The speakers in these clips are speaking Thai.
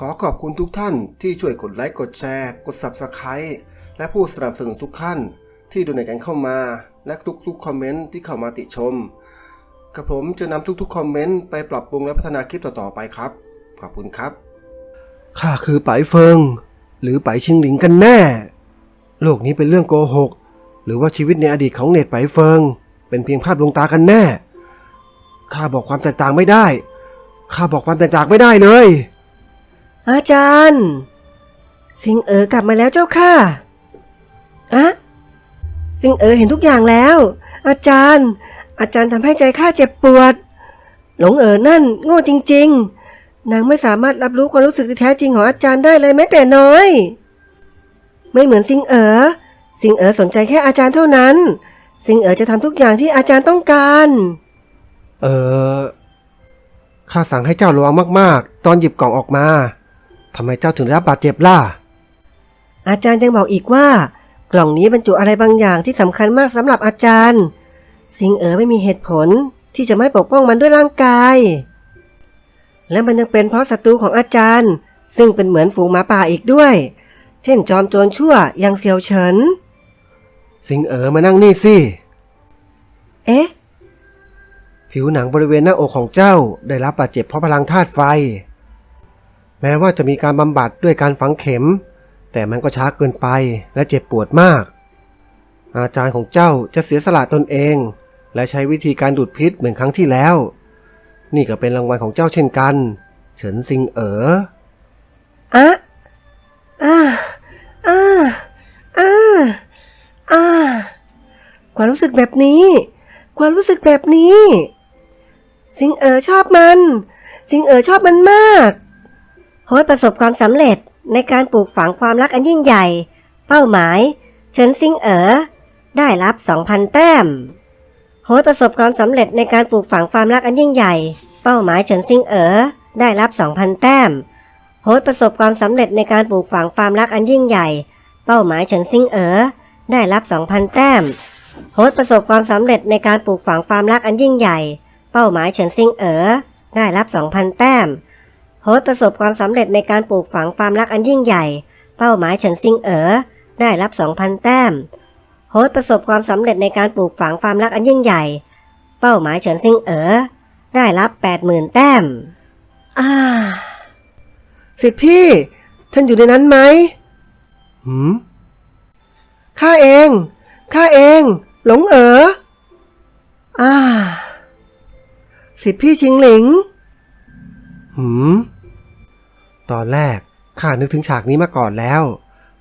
ขอขอบคุณทุกท่านที่ช่วยกดไลค์กดแชร์ กด Subscribe และผู้สนับสนุนทุกท่าน ที่ดูในกันเข้ามา และทุกๆคอมเมนต์ที่เข้ามาติชมกระผมจะนำทุกๆคอมเมนต์ไปปรับปรุงและพัฒนาคลิปต่อๆไปครับ ขอบคุณครับข้าคือไปเฟิง หรือไปชิงหลิงกันแน่ โลกนี้เป็นเรื่องโกหก หรือว่าชีวิตในอดีตของเนตไปเฟิง เป็นเพียงภาพลวงตากันแน่ข้าบอกความแตกต่างไม่ได้ข้าบอกความแตกต่างไม่ได้เลย อาจารย์ สิงเอ๋อกลับมาแล้วเจ้าค่ะอะสิงเอ๋อเห็นทุกอย่างแล้ว อาจารย์ อาจารย์ทำให้ใจข้าเจ็บปวด หลงเอ๋อนั่น โง่จริง ๆ นางไม่สามารถรับรู้ความรู้สึกที่แท้จริงของอาจารย์ได้เลยแม้แต่น้อย ไม่เหมือนสิงเอ๋อสิงเอ๋อสนใจแค่อาจารย์เท่านั้น สิงเอ๋อจะทำทุกอย่างที่อาจารย์ต้องการ เออข้าสั่งให้เจ้าระวังมาก ๆ ตอนหยิบกล่องออกมา ทำไมเจ้าถึงได้รับบาดเจ็บล่ะ อาจารย์ยังบอกอีกว่า กล่องนี้บรรจุอะไรบางอย่างที่สำคัญมากสำหรับอาจารย์ สิงเอ๋อไม่มีเหตุผลที่จะไม่ปกป้องมันด้วยร่างกาย และมันยังเป็นเพราะศัตรูของอาจารย์ ซึ่งเป็นเหมือนฝูงหมาป่าอีกด้วย เช่น จอมโจรชั่วอย่างเซียวเฉิน สิงเอ๋อมานั่งนี่สิ เอ๊ะ ผิวหนังบริเวณหน้าอกของเจ้าได้รับบาดเจ็บเพราะพลังธาตุไฟ แม้ว่าจะมีการบำบัดด้วยการฝังเข็ม แต่มันก็ช้าเกินไปและเจ็บปวดมาก อาจารย์ของเจ้าจะเสียสละตนเอง และใช้วิธีการดูดพิษเหมือนครั้งที่แล้ว นี่ก็เป็นรางวัลของเจ้าเช่นกัน เฉินซิงเอ๋ออะอาอาอาอาความรู้สึกแบบนี้ ความรู้สึกแบบนี้สิงเอ๋อชอบมันสิงเอ๋อชอบมันมาก โฮสประสบความสำเร็จในการปลูกฝังความรักอันยิ่งใหญ่ เป้าหมายเฉินซิงเอ๋อได้รับ 2,000 แต้มโฮสประสบความสำเร็จในการปลูกฝังความรักอันยิ่งใหญ่ เป้าหมายเฉินซิงเอ๋อได้รับ 2,000 แต้มโฮสประสบความสำเร็จในการปลูกฝังความรักอันยิ่งใหญ่ เป้าหมายเฉินซิงเอ๋อได้รับ 2,000 แต้มโฮสประสบความสำเร็จในการปลูกฝังความรักอันยิ่งใหญ่เป้าหมายเฉินซิงเอ๋อได้รับ2,000แต้ม โฮสต์ประสบความสำเร็จในการปลูกฝังความรักอันยิ่งใหญ่ เป้าหมายเฉินซิงเอ๋อได้รับ 2,000 แต้ม โฮสต์ประสบความสำเร็จในการปลูกฝังความรักอันยิ่งใหญ่ เป้าหมายเฉินซิงเอ๋อได้รับ 80,000 แต้ม อ่า สิทธิพี่ ท่านอยู่ในนั้นไหมหืมข้าเอง ข้าเอง หลงเอ๋ออ่า สิทธิพี่ชิงหลิงหืม ตอนแรกข้านึกถึงฉากนี้มาก่อนแล้ว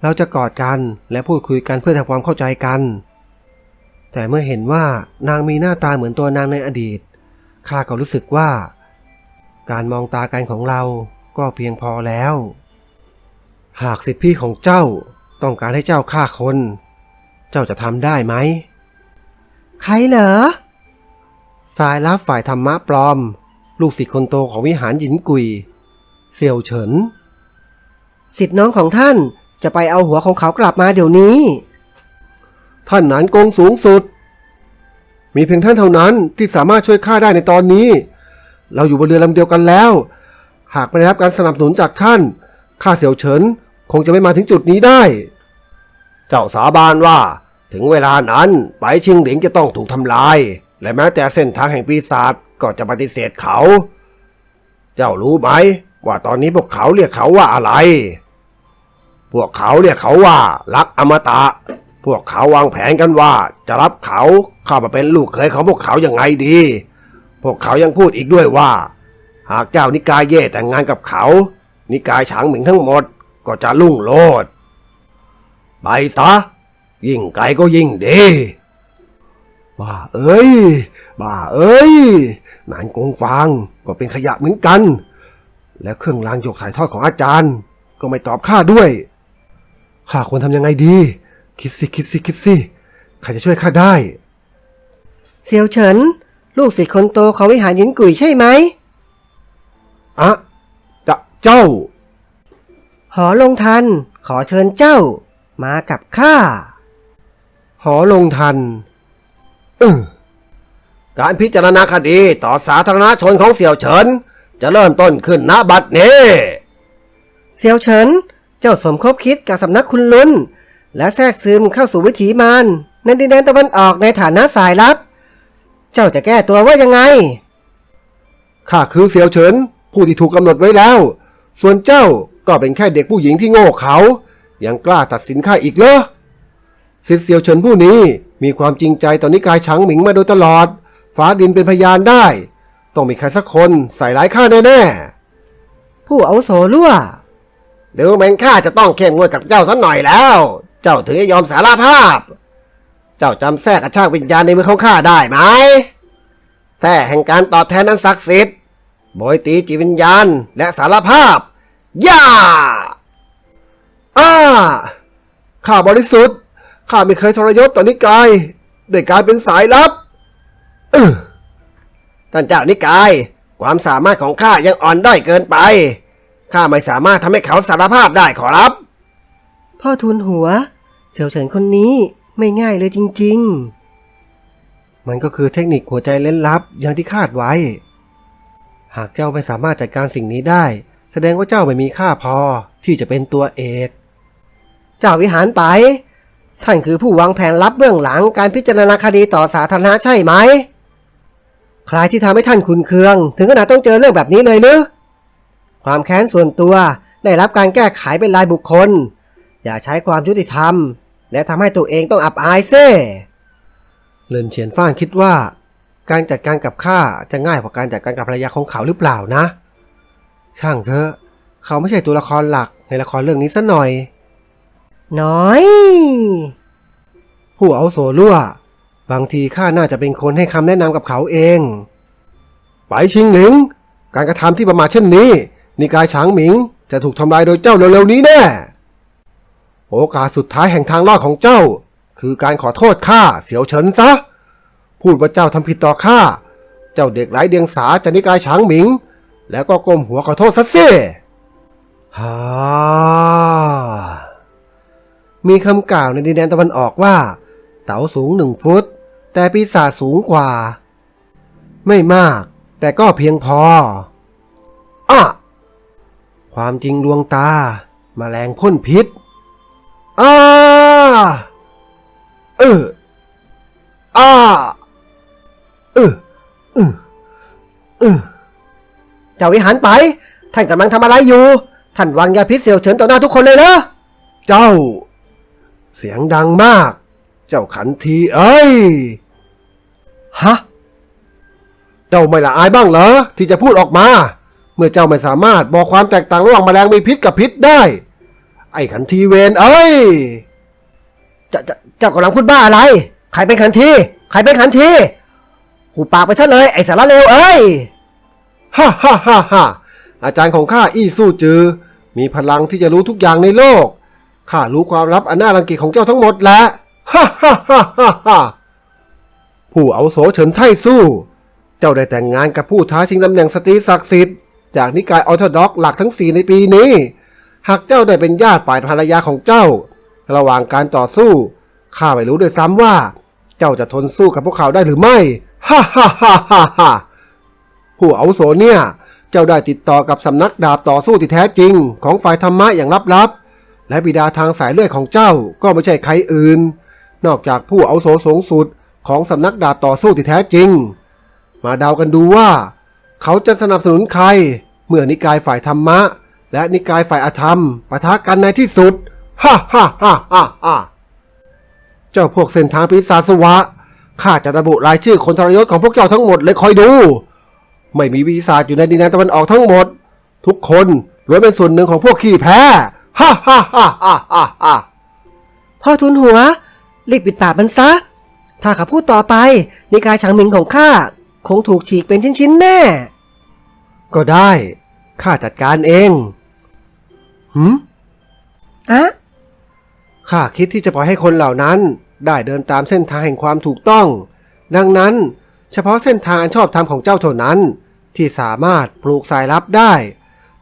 เราจะกอดกันและพูดคุยกันเพื่อทำความเข้าใจกัน แต่เมื่อเห็นว่านางมีหน้าตาเหมือนตัวนางในอดีตข้าก็รู้สึกว่า การมองตากันของเราก็เพียงพอแล้ว หากสิทธิพี่ของเจ้าต้องการให้เจ้าฆ่าคน เจ้าจะทำได้ไหม ใครเหรอสายลับฝ่ายธรรมะปลอม ลูกศิษย์คนโตของวิหารหยินกุย เสี่ยวเฉิน สิทธิ์น้องของท่านจะไปเอาหัวของเขากลับมาเดี๋ยวนี้ ท่านหนานกงสูงสุด มีเพียงท่านเท่านั้นที่สามารถช่วยข้าได้ในตอนนี้ เราอยู่บนเรือลำเดียวกันแล้ว หากไม่ได้รับการสนับสนุนจากท่านข้าเสี่ยวเฉินคงจะไม่มาถึงจุดนี้ได้ เจ้าสาบานว่า ถึงเวลานั้นไปชิงหลิงจะต้องถูกทำลาย และแม้แต่เส้นทางแห่งปีศาจก็จะปฏิเสธเขา เจ้ารู้ไหม ว่าตอนนี้พวกเขาเรียกเขาว่าอะไร พวกเขาเรียกเขาว่ารักอมตะ พวกเขาวางแผนกันว่าจะรับเขาเข้ามาเป็นลูกเขยของพวกเขาอย่างไงดี พวกเขายังพูดอีกด้วยว่า หากเจ้านิกายเย่แต่งงานกับเขา นิกายฉางหมิงทั้งหมดก็จะลุ่งโลด ไปซะ ยิ่งไกลก็ยิ่งดีบ้าเอ้ยบ้าเอ้ยนานกงฟางก็เป็นขยะเหมือนกัน และเครื่องรางหยกถ่ายทอดของอาจารย์ ก็ไม่ตอบข้าด้วย ข้าควรทำยังไงดี คิดสิคิดสิคิดสิใครจะช่วยข้าได้ เซียวเฉิน ลูกศิษย์คนโตของวิหารหยินกุยใช่ไหมอะจะเจ้า หอลงทัน ขอเชิญเจ้า มากับข้า หอลงทันเออการพิจารณาคดีต่อสาธารณชนของเสี่ยวเฉิน จะเริ่มต้นขึ้นณบัดนี้ เซียวเฉิน เจ้าสมคบคิดกับสำนักคุณลุน และแทรกซึมเข้าสู่วิถีมารในดินแดนตะวันออกในฐานะสายลับ เจ้าจะแก้ตัวว่ายังไง ข้าคือเสี่ยวเฉิน ผู้ที่ถูกกำหนดไว้แล้ว ส่วนเจ้าก็เป็นแค่เด็กผู้หญิงที่โง่เขา ยังกล้าตัดสินข้าอีกเหรอสิทธิ์เสี่ยวเฉินผู้นี้มีความจริงใจต่อนนิกายฉางหมิงมาโดยตลอด ฟ้าดินเป็นพยานได้ ต้องมีใครสักคนใส่ร้ายข้าแน่ผู้อาวุโสลั่วๆดูเหมือนข้าจะต้องเข้มงวดกับเจ้าสักหน่อยแล้ว เจ้าถึงจะยอมสารภาพ เจ้าจำแทรกกระชากวิญญาณในมือของข้าได้ไหมแท้แห่งการตอบแทนนั้นศักดิ์สิทธิ์โบยตีจิตวิญญาณและสารภาพ ย่า อ้า ข้าบริสุทธิ์ ข้าไม่เคยทรยศต่อนิกายโดยการเป็นสายลับ เออ ท่านเจ้านิกาย ความสามารถของข้ายังอ่อนด้อยเกินไป ข้าไม่สามารถทำให้เขาสารภาพได้ขอรับ พ่อทูลหัว เสี่ยวเฉินคนนี้ไม่ง่ายเลยจริงมันก็คือเทคนิคหัวใจเล่นลับอย่างที่คาดไว้ หากเจ้าไม่สามารถจัดการสิ่งนี้ได้ แสดงว่าเจ้าไม่มีค่าพอที่จะเป็นตัวเอกๆเจ้าวิหารไป ท่านคือผู้วางแผนลับเบื้องหลังการพิจารณาคดีต่อสาธารณะใช่ไหม ใครที่ทำให้ท่านขุนเคือง ถึงขนาดต้องเจอเรื่องแบบนี้เลยหรือความแค้นส่วนตัวได้รับการแก้ไขเป็นรายบุคคล อย่าใช้ความยุติธรรม และทำให้ตัวเองต้องอับอายเซ่เลินเฉียนฟ้านคิดว่า การจัดการกับข้าจะง่ายกว่าการจัดการกับภรรยาของเขาหรือเปล่านะ ช่างเถอะเขาไม่ใช่ตัวละครหลักในละครเรื่องนี้ซะหน่อย น้อย ผู้เอาวุโสรั่ว บางทีข้าน่าจะเป็นคนให้คำแนะนำกับเขาเอง ไปชิงหลิง การกระทำที่ประมาทเช่นนี้ นิกายฉางหมิงจะถูกทำลายโดยเจ้าเร็วๆนี้แน่ โอกาสสุดท้ายแห่งทางรอดของเจ้า คือการขอโทษข้าเสียวเฉินซะ พูดว่าเจ้าทำผิดต่อข้า เจ้าเด็กไร้เดียงสาจากนิกายฉางหมิง แล้วก็ก้มหัวขอโทษซะสิฮ่ามีคำกล่าวในดินแดนตะวันออกว่า เต๋าสูงหนึ่งฟุต แต่ปีศาจสูงกว่า ไม่มาก แต่ก็เพียงพออะความจริงลวงตามาแมลงพ่นพิษอ้าเอออ้าเออเออเออเจ้าวิหารไป ท่านกำลังทำอะไรอยู่ ท่านวางยาพิษเสียวเฉินต่อหน้าทุกคนเลยเหรอ เจ้า เสียงดังมาก เจ้าขันทีเอ้ย ฮะ เจ้าไม่ละอายบ้างเหรอ ที่จะพูดออกมา เมื่อเจ้าไม่สามารถบอกความแตกต่างระหว่างแมลงมีพิษกับพิษได้ ไอ้ขันทีเวนเอ้ย เจ้าเจ้าเจ้ากำลังพูดบ้าอะไร ใครเป็นขันที ใครเป็นขันที หูปากไปซะเลย ไอ้สารเลวเอ้ย ฮ่าฮ่าฮ่าฮ่าอาจารย์ของข้าอี้สู้จือ มีพลังที่จะรู้ทุกอย่างในโลก ข้ารู้ความลับอันน่ารังเกียจของเจ้าทั้งหมดแล้ว ฮ่าฮ่าฮ่าฮ่าฮ่า ผู้เอาโสเฉินไทสู้ เจ้าได้แต่งงานกับผู้ท้าชิงตำแหน่งสตรีศักดิ์สิทธิ์จากนิกายออร์โธดอกหลักทั้งสี่ในปีนี้ หากเจ้าได้เป็นญาติฝ่ายภรรยาของเจ้า ระหว่างการต่อสู้ข้าไม่รู้ด้วยซ้ำว่า เจ้าจะทนสู้กับพวกเขาได้หรือไม่ฮ่าฮ่าฮ่าฮ่าฮ่าผู้เอาโสเนี่ย เจ้าได้ติดต่อกับสำนักดาบต่อสู้ที่แท้จริง ของฝ่ายธรรมะอย่างลับๆและบิดาทางสายเลือดของเจ้าก็ไม่ใช่ใครอื่น นอกจากผู้เอาโสสูงสุด ของสำนักดาบต่อสู้ที่แท้จริง มาเดากันดูว่า เขาจะสนับสนุนใคร เมื่อนิกายฝ่ายธรรมะ และนิกายฝ่ายอธรรมปะทะกันในที่สุดฮ่าฮ่าฮ่าฮ่าฮ่าเจ้าพวกเส้นทางปีศาจสวะข้าจะระบุรายชื่อคนทรยศของพวกเจ้าทั้งหมดเลยคอยดู ไม่มีปีศาจอยู่ในดินแดนตะวันออกทั้งหมด ทุกคนล้วนเป็นส่วนหนึ่งของพวกขี้แพ้ฮ่าฮ่าฮ่าฮ่าฮ่าพ่อทุนหัวรีบปิดปากมันซะ ถ้าข้าพูดต่อไป นิกายฉางหมิงของข้าคงถูกฉีกเป็นชิ้นๆแน่ ก็ได้ ข้าจัดการเองหืมอะข้าคิดที่จะปล่อยให้คนเหล่านั้น ได้เดินตามเส้นทางแห่งความถูกต้อง ดังนั้น เฉพาะเส้นทางอันชอบธรรมของเจ้าเท่านั้น ที่สามารถปลูกสายลับได้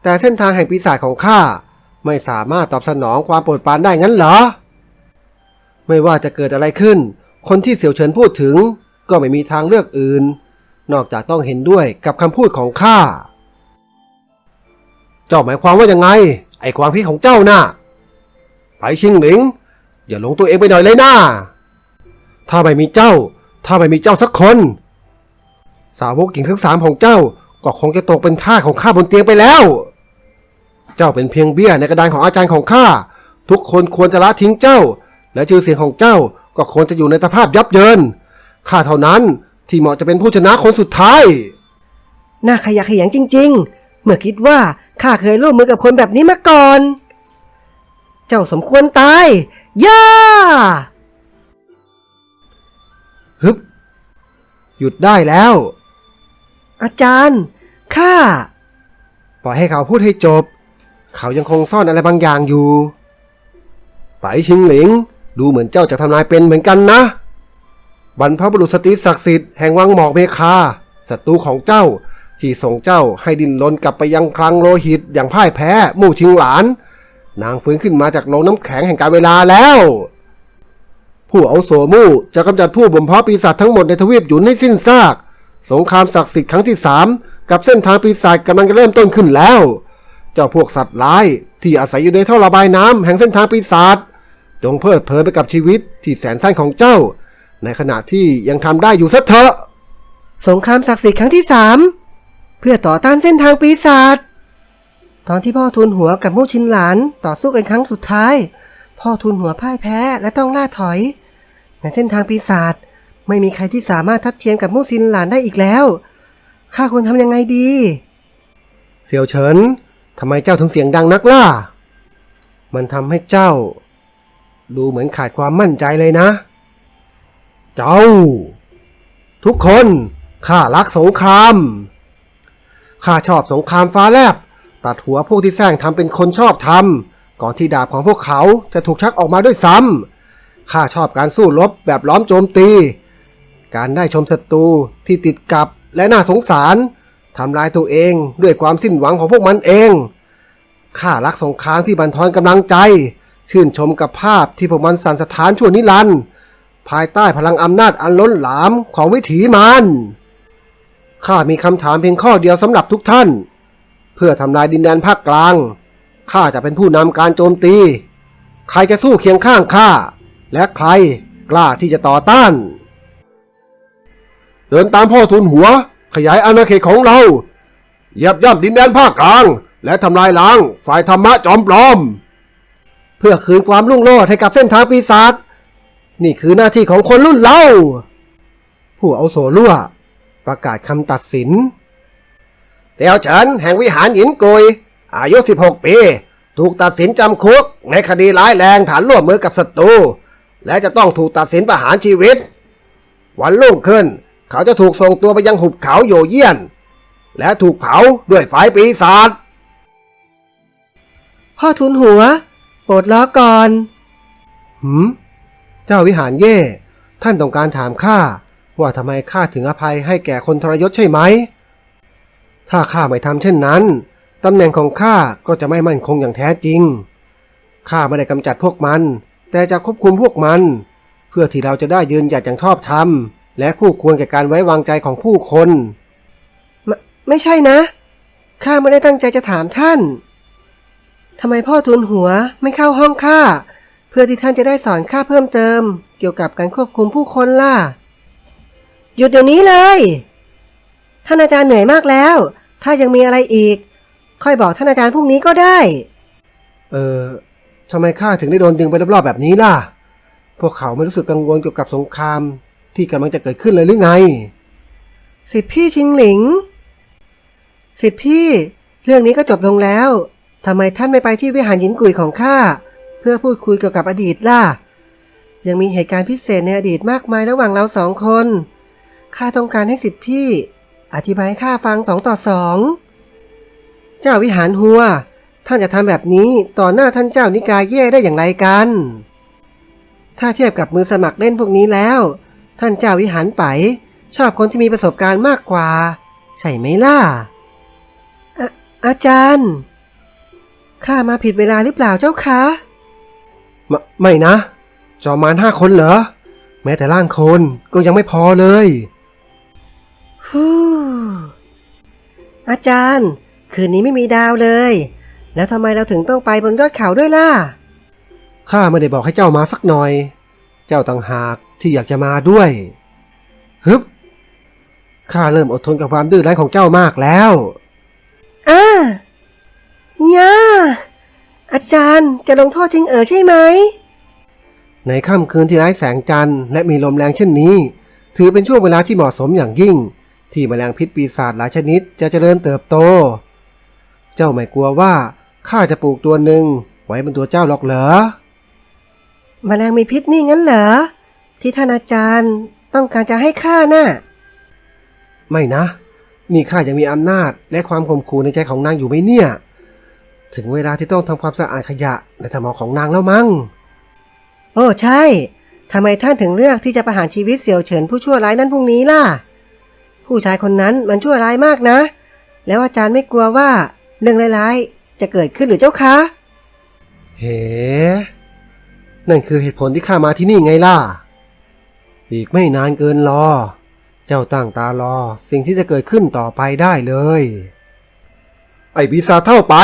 แต่เส้นทางแห่งปีศาจของข้าไม่สามารถตอบสนองความโปรดปรานได้งั้นเหรอ ไม่ว่าจะเกิดอะไรขึ้น คนที่เสี่ยวเฉินพูดถึงก็ไม่มีทางเลือกอื่น นอกจากต้องเห็นด้วยกับคำพูดของข้า เจ้าหมายความว่ายังไง ไอ้ความคิดของเจ้าน่ะไปชิงหลิง อย่าหลงตัวเองไปหน่อยเลยนะถ้าไม่มีเจ้า ถ้าไม่มีเจ้าสักคน สาวกหญิงทั้งสามของเจ้าก็คงจะตกเป็นท่าของข้าบนเตียงไปแล้ว เจ้าเป็นเพียงเบี้ยในกระดานของอาจารย์ของข้า ทุกคนควรจะละทิ้งเจ้า และชื่อเสียงของเจ้า ก็ควรจะอยู่ในสภาพยับเยินข้าเท่านั้นที่เหมาะจะเป็นผู้ชนะคนสุดท้าย น่าขยะแขยงจริง ๆ เมื่อคิดว่าข้าเคยร่วมมือกับคนแบบนี้มาก่อน เจ้าสมควรตาย ย่า ฮึบ หยุดได้แล้ว อาจารย์ ข้า ปล่อยให้เขาพูดให้จบ เขายังคงซ่อนอะไรบางอย่างอยู่ ไปชิงหลิง ดูเหมือนเจ้าจะทำนายเป็นเหมือนกันนะ บรรพบุรุษสตรีศักดิ์สิทธิ์แห่งวังหมอกเมคาศัตรูของเจ้า ที่ส่งเจ้าให้ดินรนกลับไปยังคลังโลหิตอย่างพ่ายแพ้หมู่ชิงหลาน นางฟื้นขึ้นมาจากโลงน้ำแข็งแห่งการเวลาแล้ว ผู้เอาโสมู่จะกำจัดผู้บ่มเพาะปีศาจทั้งหมดในทวีปหยุนให้สิ้นซาก สงครามศักดิ์สิทธิ์ครั้งที่สามกับเส้นทางปีศาจกำลังจะเริ่มต้นขึ้นแล้ว เจ้าพวกสัตว์ร้ายที่อาศัยอยู่ในท่อระบายน้ำแห่งเส้นทางปีศาจ จงเพลิดเพลินไปกับชีวิตที่แสนสั้นของเจ้า ในขณะที่ยังทำได้อยู่สักเถอะ สงครามศักดิ์สิทธิ์ครั้งที่สามเพื่อต่อต้านเส้นทางปีศาจ ตอนที่พ่อทูลหัวกับมู่ชินหลานต่อสู้กันครั้งสุดท้าย พ่อทูลหัวพ่ายแพ้และต้องล่าถอย ในเส้นทางปีศาจไม่มีใครที่สามารถทัดเทียมกับมู่ชินหลานได้อีกแล้ว ข้าควรทำยังไงดี เสี่ยวเฉินทำไมเจ้าถึงเสียงดังนักล่ะ มันทำให้เจ้า ดูเหมือนขาดความมั่นใจเลยนะ เจ้า ทุกคนข้ารักสงคราม ข้าชอบสงครามฟ้าแลบ ตัดหัวพวกที่แสร้งทำเป็นคนชอบทำก่อนที่ดาบของพวกเขาจะถูกชักออกมาด้วยซ้ำข้าชอบการสู้รบแบบล้อมโจมตี การได้ชมศัตรูที่ติดกับและน่าสงสารทำลายตัวเองด้วยความสิ้นหวังของพวกมันเอง ข้ารักสงครามที่บันทอนกำลังใจ ชื่นชมกับภาพที่พวกมันสั่นสถานชั่วนิรันดร์ภายใต้พลังอำนาจอันล้นหลามของวิถีมันข้ามีคำถามเพียงข้อเดียวสำหรับทุกท่าน เพื่อทำลายดินแดนภาคกลางข้าจะเป็นผู้นำการโจมตี ใครจะสู้เคียงข้างข้าและใครกล้าที่จะต่อต้าน เดินตามพ่อทุนหัว ขยายอาณาเขตของเราเหยียบย่ำดินแดนภาคกลาง และทำลายล้างฝ่ายธรรมะจอมปลอม เพื่อคืนความรุ่งโรจน์ให้กับเส้นทางปีศาจนี่คือหน้าที่ของคนรุ่นเรา ผู้เอาโสลั่ว ประกาศคำตัดสินเตียวเฉินแห่งวิหารหยินกุย อายุ 16 ปี ถูกตัดสินจำคุก ในคดีร้ายแรงฐานร่วมมือกับศัตรูและจะต้องถูกตัดสินประหารชีวิต วันรุ่งขึ้น เขาจะถูกส่งตัวไปยังหุบเขาโยเยี่ยน และถูกเผาด้วยไฟปีศาจพ่อทูลหัว ปรดล้อก่อนหืมเจ้าวิหารเย่ ท่านต้องการถามข้าว่าทำไมข้าถึงอภัยให้แก่คนทรยศใช่ไหม ถ้าข้าไม่ทำเช่นนั้นตำแหน่งของข้าก็จะไม่มั่นคงอย่างแท้จริง ข้าไม่ได้กำจัดพวกมัน แต่จะควบคุมพวกมัน เพื่อที่เราจะได้ยืนหยัดอย่างชอบธรรม และคู่ควรแก่การไว้วางใจของผู้คน ไม่ไม่ใช่นะ ข้าไม่ได้ตั้งใจจะถามท่าน ทำไมพ่อทูลหัวไม่เข้าห้องข้าเพื่อที่ท่านจะได้สอนข้าเพิ่มเติม เกี่ยวกับการควบคุมผู้คนล่ะ หยุดเดี๋ยวนี้เลย ท่านอาจารย์เหนื่อยมากแล้ว ถ้ายังมีอะไรอีก ค่อยบอกท่านอาจารย์พรุ่งนี้ก็ได้ เออทำไมข้าถึงได้โดนดึงไปรอบๆแบบนี้ล่ะ พวกเขาไม่รู้สึกกังวลเกี่ยวกับสงคราม ที่กำลังจะเกิดขึ้นเลยหรือไง สิทธิพี่ชิงหลิง สิทธิพี่ เรื่องนี้ก็จบลงแล้ว ทำไมท่านไม่ไปที่วิหารหยินกุยของข้าเพื่อพูดคุยเกี่ยวกับอดีตล่ะ ยังมีเหตุการณ์พิเศษในอดีตมากมายระหว่างเราสองคน ข้าต้องการให้สิทธิพี่ อธิบายให้ข้าฟังสองต่อสอง เจ้าวิหารหัว ท่านจะทำแบบนี้ต่อหน้าท่านเจ้านิกายเย่ได้อย่างไรกัน ถ้าเทียบกับมือสมัครเล่นพวกนี้แล้ว ท่านเจ้าวิหารไป ชอบคนที่มีประสบการณ์มากกว่า ใช่ไหมล่ะอะอาจารย์ ข้ามาผิดเวลาหรือเปล่าเจ้าคะไมไม่นะ จอมมารห้าคนเหรอ แม้แต่ร่างคนก็ยังไม่พอเลยฮู้อาจารย์ คืนนี้ไม่มีดาวเลย แล้วทำไมเราถึงต้องไปบนยอดเขาด้วยล่ะ ข้าไม่ได้บอกให้เจ้ามาสักหน่อย เจ้าต่างหากที่อยากจะมาด้วย ฮึบ ข้าเริ่มอดทนกับความดื้อรั้นของเจ้ามากแล้วอ่า ย่าอาจารย์จะลงโทษจริงเออใช่ไหม ในค่ำคืนที่ไร้แสงจันทร์และมีลมแรงเช่นนี้ ถือเป็นช่วงเวลาที่เหมาะสมอย่างยิ่ง ที่แมลงพิษปีศาจหลายชนิดจะเจริญเติบโต เจ้าไม่กลัวว่าข้าจะปลูกตัวหนึ่งไว้บนตัวเจ้าหรอกเหรอแมลงมีพิษนี่งั้นเหรอ ที่ท่านอาจารย์ต้องการจะให้ข้าน่ะไม่นะ นี่ข้ายังมีอำนาจและความข่มขู่ในใจของนางอยู่ไหมเนี่ย ถึงเวลาที่ต้องทำความสะอาดขยะในสมองของนางแล้วมั้ง โอ้ใช่ ทำไมท่านถึงเลือกที่จะประหารชีวิตเสี่ยวเฉินผู้ชั่วร้ายนั้นพรุ่งนี้ล่ะ ผู้ชายคนนั้นมันชั่วร้ายมากนะ แล้วอาจารย์ไม่กลัวว่าเรื่องร้ายๆจะเกิดขึ้นหรือเจ้าคะ เฮ้ นั่นคือเหตุผลที่ข้ามาที่นี่ไงล่ะ อีกไม่นานเกินรอ เจ้าตั้งตารอสิ่งที่จะเกิดขึ้นต่อไปได้เลย ไอ้ปีศาจเท่าไป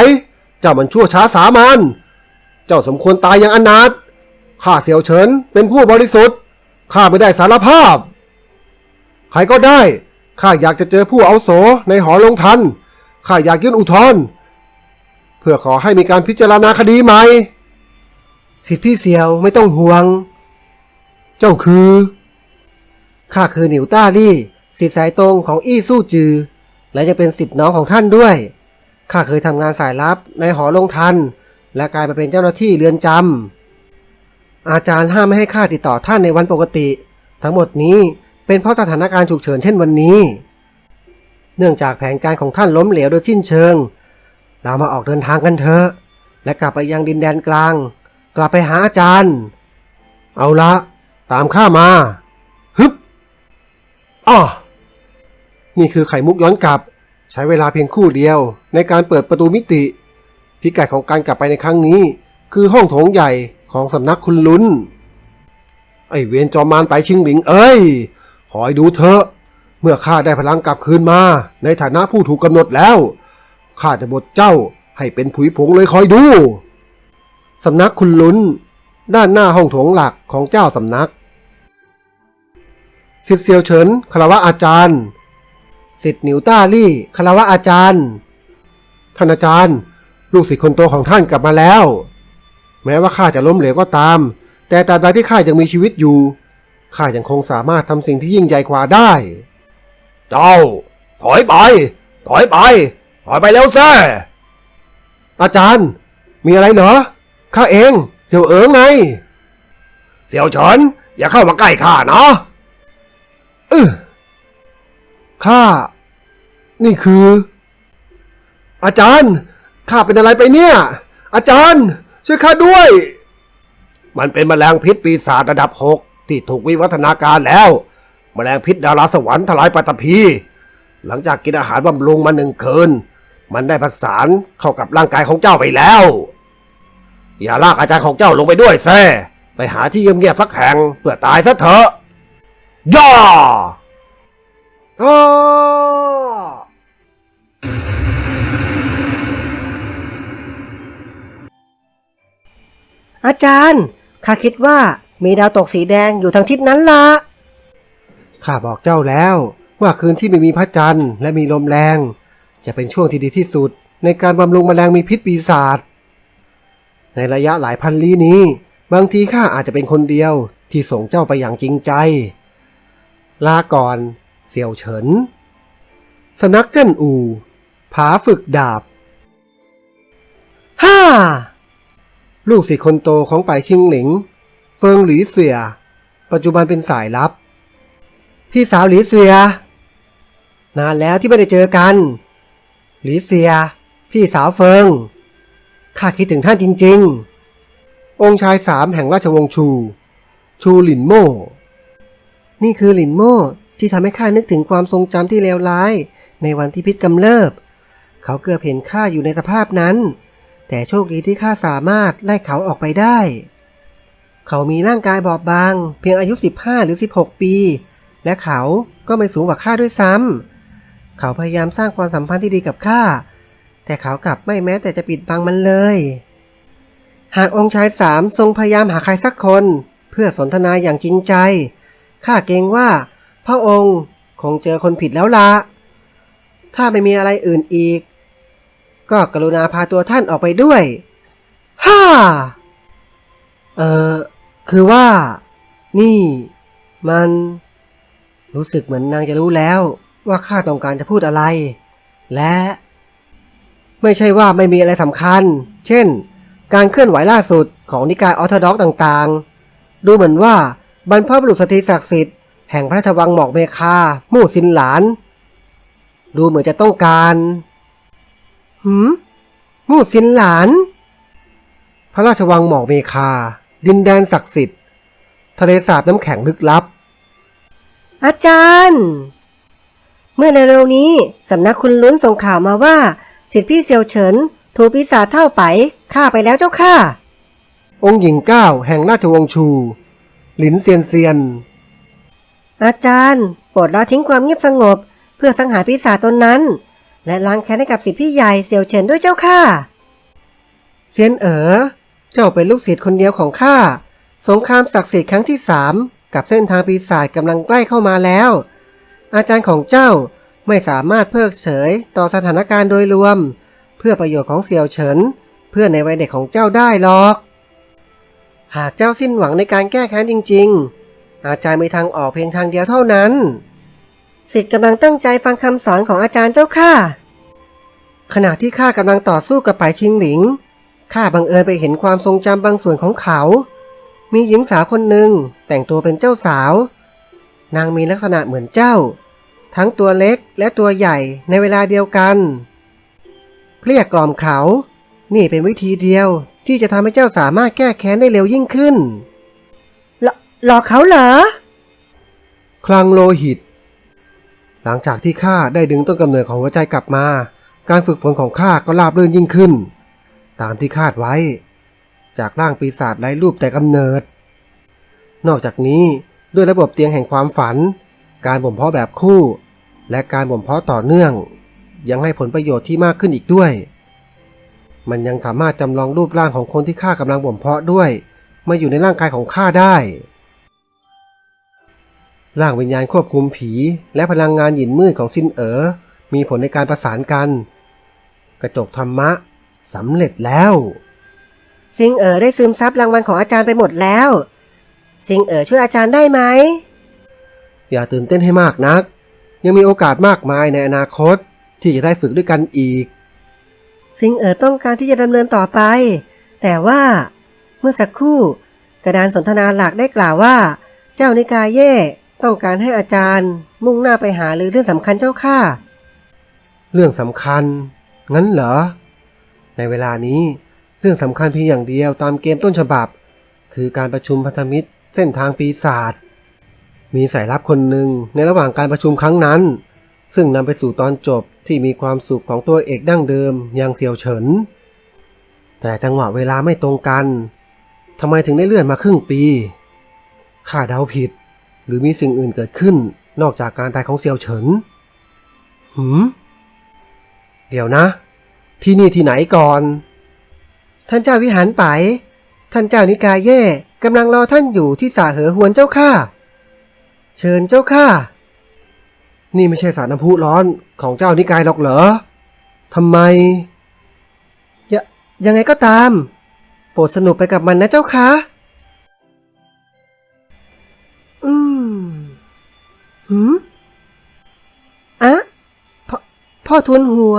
เจ้ามันชั่วช้าสามัญเจ้าสมควรตายอย่างอนาถข้าเสี่ยวเฉินเป็นผู้บริสุทธิ์ข้าไม่ได้สารภาพ ใครก็ได้ข้าอยากจะเจอผู้เอาโสในหอลงทันข้าอยากยื่นอุทธรณ์เพื่อขอให้มีการพิจารณาคดีใหม่สิทธิพี่เสียวไม่ต้องห่วง เจ้าคือข้าคือหนิวต้าลี่สิทธิสายตรงของอี้สู้จือ และจะเป็นสิทธิน้องของท่านด้วย ข้าเคยทำงานสายลับในหอลงทัน และกลายมาเป็นเจ้าหน้าที่เรือนจำอาจารย์ห้ามไม่ให้ข้าติดต่อท่านในวันปกติ ทั้งหมดนี้เป็นเพราะสถานการณ์ฉุกเฉินเช่นวันนี้ เนื่องจากแผนการของท่านล้มเหลวโดยสิ้นเชิง เรามาออกเดินทางกันเถอะ และกลับไปยังดินแดนกลาง กลับไปหาอาจารย์ เอาละ ตามข้ามา ฮึบอ้อนี่คือไข่มุกย้อนกลับ ใช้เวลาเพียงคู่เดียวในการเปิดประตูมิติ พิกัดของการกลับไปในครั้งนี้ คือห้องโถงใหญ่ของสำนักคุณลุนไอเวียนจอมมารไปชิงหลิง เอ้ยคอยดูเถอะ เมื่อข้าได้พลังกลับคืนมา ในฐานะผู้ถูกกำหนดแล้วข้าจะบดเจ้าให้เป็นผุยผงเลยคอยดู สำนักคุณลุนด้านหน้าห้องโถงหลักของเจ้าสำนักสิทธิเซียวเฉินคารวะอาจารย์ สิทธิ์หนิวต้าลี่คารวะอาจารย์ ท่านอาจารย์ ลูกศิษย์คนโตของท่านกลับมาแล้ว แม้ว่าข้าจะล้มเหลวก็ตาม แต่ตราบใดที่ข้ายังมีชีวิตอยู่ข้ายังคงสามารถทำสิ่งที่ยิ่งใหญ่กว่าได้ เจ้า ถอยไป ถอยไป ถอยไปแล้วแซ่อาจารย์ มีอะไรเหรอข้าเอง เสี่ยวเอ๋อไง เสี่ยวเฉินอย่าเข้ามาใกล้ข้านะเออ ข้า นี่คือ อาจารย์ ข้าเป็นอะไรไปเนี่ย อาจารย์ ช่วยข้าด้วย มันเป็นแมลงพิษปีศาจระดับหกที่ถูกวิวัฒนาการแล้วแมลงพิษดาราสวรรค์ทลายปัตตภีหลังจากกินอาหารบำรุงมาหนึ่งคืนมันได้ผสานเข้ากับร่างกายของเจ้าไปแล้ว อย่าลากอาจารย์ของเจ้าลงไปด้วยแซ่ไปหาที่เงียบๆสักแห่งเพื่อตายซะเถอะย่า อ้าอาจารย์ ข้าคิดว่ามีดาวตกสีแดงอยู่ทางทิศนั้นละข้าบอกเจ้าแล้ว ว่าคืนที่ไม่มีพระจันทร์และมีลมแรง จะเป็นช่วงที่ดีที่สุด ในการบำรุงแมลงมีพิษปีศาจ ในระยะหลายพันลี้นี้ บางทีข้าอาจจะเป็นคนเดียวที่ส่งเจ้าไปอย่างจริงใจ ลาก่อน สี่ยวเฉิน สนักเจิ้นอูผาฝึกดาบฮ่าลูกศิษย์คนโตของไปายชิงหลิง เฟิงหลีเสี่ยปัจจุบันเป็นสายลับ พี่สาวหลีเสีย นานแล้วที่ไม่ได้เจอกัน หลีเสีย พี่สาวเฟิง ข้าคิดถึงท่านจริงองค์ชายสามแห่งราชวงศ์ชู ชูหลินโม่ นี่คือหลินโม่ ที่ทำให้ข้านึกถึงความทรงจำที่เลวร้าย ในวันที่พิษกำเริบ เขาเกือบเห็นข้าอยู่ในสภาพนั้น แต่โชคดีที่ข้าสามารถไล่เขาออกไปได้ เขามีร่างกายบอบบาง เพียงอายุ 15 หรือ 16 ปี และเขาก็ไม่สูงกว่าข้าด้วยซ้ำเขาพยายามสร้างความสัมพันธ์ที่ดีกับข้าแต่เขากลับไม่แม้แต่จะปิดบังมันเลย หากองค์ชายสามทรงพยายามหาใครสักคน เพื่อสนทนาอย่างจริงใจ ข้าเกรงว่า พระองค์คงเจอคนผิดแล้วละ ถ้าไม่มีอะไรอื่นอีก ก็กรุณาพาตัวท่านออกไปด้วย ฮ่า เออคือว่า นี่ มัน รู้สึกเหมือนนางจะรู้แล้วว่าข้าต้องการจะพูดอะไร และ ไม่ใช่ว่าไม่มีอะไรสำคัญ เช่น การเคลื่อนไหวล่าสุดของนิกายออร์โธดอกต่างๆ ดูเหมือนว่าบรรพบุรุษสตรีศักดิ์สิทธิ์ แห่งพระราชวังหมอกเมคามู่ซินหลาน ดูเหมือนจะต้องการหืมมู่ซินหลาน พระราชวังหมอกเมคา ดินแดนศักดิ์สิทธิ์ ทะเลสาบน้ำแข็งลึกลับ อาจารย์ เมื่อเร็วๆนี้สำนักคุณลุ้นส่งข่าวมาว่าสิทธิพี่เซียวเฉินถูกปีศาจเท่าไปฆ่าไปแล้วเจ้าค่ะ องค์หญิงเก้าแห่งราชวงศ์ชู หลินเซียนเซียน อาจารย์ โปรดละทิ้งความเงียบสงบ เพื่อสังหารปีศาจตนนั้น และล้างแค้นให้กับสิทธิพี่ใหญ่เซียวเฉินด้วยเจ้าค่ะเซียนเอ๋อเจ้าเป็นลูกศิษย์คนเดียวของข้าสงครามศักดิ์สิทธิ์ครั้งที่สามกับเส้นทางปีศาจกำลังใกล้เข้ามาแล้ว อาจารย์ของเจ้าไม่สามารถเพิกเฉยต่อสถานการณ์โดยรวม เพื่อประโยชน์ของเสี่ยวเฉิน เพื่อในวัยเด็กของเจ้าได้หรอก หากเจ้าสิ้นหวังในการแก้แค้นจริง ๆ อาจารย์มีทางออกเพียงทางเดียวเท่านั้น สิทธิ์กำลังตั้งใจฟังคำสอนของอาจารย์เจ้าค่ะ ขณะที่ข้ากำลังต่อสู้กับไปายชิงหลิง ข้าบังเอิญไปเห็นความทรงจำบางส่วนของเขา มีหญิงสาวคนหนึ่งแต่งตัวเป็นเจ้าสาว นางมีลักษณะเหมือนเจ้า ทั้งตัวเล็กและตัวใหญ่ในเวลาเดียวกันเกลี้ยกล่อมเขา นี่เป็นวิธีเดียวที่จะทำให้เจ้าสามารถแก้แค้นได้เร็วยิ่งขึ้น หลอกเขาเหรอ คลังโลหิต หลังจากที่ข้าได้ดึงต้นกำเนิดของหัวใจกลับมา การฝึกฝนของข้าก็ราบรื่นยิ่งขึ้น ตามที่คาดไว้ จากร่างปีศาจไร้รูปแต่กำเนิด นอกจากนี้ด้วยระบบเตียงแห่งความฝัน การบ่มเพาะแบบคู่ และการบ่มเพาะต่อเนื่อง ยังให้ผลประโยชน์ที่มากขึ้นอีกด้วย มันยังสามารถจำลองรูปร่างของคนที่ข้ากำลังบ่มเพาะด้วย มาอยู่ในร่างกายของข้าได้ ร่างวิญญาณควบคุมผี และพลังงานหยินมืดของซินเอ๋อมีผลในการประสานกัน กระจกธรรมะสำเร็จแล้ว ซิงเอ๋อได้ซึมซับรางวัลของอาจารย์ไปหมดแล้ว ซิงเอ๋อช่วยอาจารย์ได้ไหม อย่าตื่นเต้นให้มากนัก ยังมีโอกาสมากมายในอนาคตที่จะได้ฝึกด้วยกันอีก ซิงเอ๋อต้องการที่จะดำเนินต่อไป แต่ว่าเมื่อสักครู่ กระดานสนทนาหลักได้กล่าวว่า เจ้านิกายเย่ ต้องการให้อาจารย์มุ่งหน้าไปหาหรือเรื่องสำคัญเจ้าค่ะ เรื่องสำคัญ งั้นเหรอ ในเวลานี้เรื่องสำคัญเพียงอย่างเดียวตามเกมต้นฉบับ คือการประชุมพันธมิตรเส้นทางปีศาจมีสายลับคนหนึ่งในระหว่างการประชุมครั้งนั้น ซึ่งนำไปสู่ตอนจบที่มีความสุขของตัวเอกดั้งเดิมอย่างเซียวเฉิน แต่จังหวะเวลาไม่ตรงกันทำไมถึงได้เลื่อนมาครึ่งปีข้าเดาผิด หรือมีสิ่งอื่นเกิดขึ้น นอกจากการตายของเซียวเฉิน หืม เดี๋ยวนะ ที่นี่ที่ไหนก่อน ท่านเจ้าวิหารไป ท่านเจ้านิกายเย่กำลังรอท่านอยู่ที่สาเหอหวนเจ้าค่ะเชิญเจ้าค่ะนี่ไม่ใช่สารน้ำพุร้อนของเจ้านิกายหรอกเหรอ ทำไม ยยังไงก็ตาม โปรดสนุกไปกับมันนะเจ้าค่ะ หืมอะพ่อพ่อทุนหัว